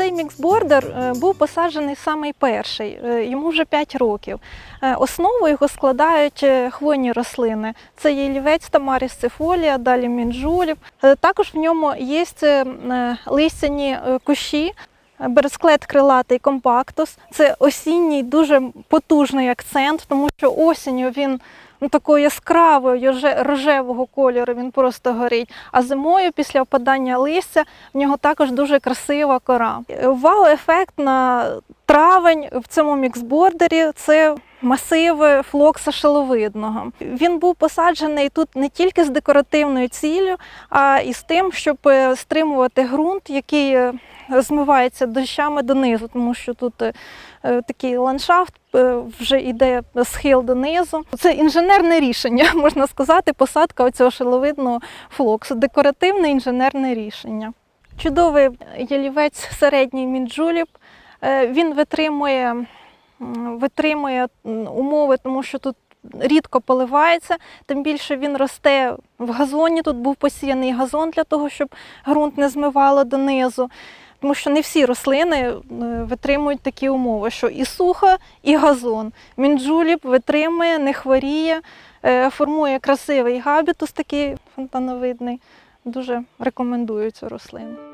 Цей міксбордер е, був посаджений самий перший, е, йому вже 5 років. Е, Основу його складають хвойні рослини. Це є лівець, тамаріс цифолія, далі мінджулів. Е, Також в ньому є листяні кущі. Бересклет крилатий компактус. Це осінній дуже потужний акцент, тому що осінню він ну, такою яскравою рожевого кольору, він просто горить. А зимою, після опадання листя, в нього також дуже красива кора. Вау-ефект на травень в цьому міксбордері це масиви флокса шиловидного. Він був посаджений тут не тільки з декоративною ціллю, а і з тим, щоб е, стримувати ґрунт, який е, змивається дощами донизу, тому що тут е, такий ландшафт вже йде схил донизу. Це інженерне рішення, можна сказати, посадка оцього шиловидного флоксу, декоративне інженерне рішення. Чудовий ялівець середній мінджуліп. Він витримує, витримує умови, тому що тут рідко поливається, тим більше він росте в газоні. Тут був посіяний газон для того, щоб ґрунт не змивало донизу. Тому що не всі рослини е, витримують такі умови, що і сухо, і газон. Мінджуліп витримує, не хворіє, е, формує красивий габітус, такий фонтановидний. Дуже рекомендую цю рослину.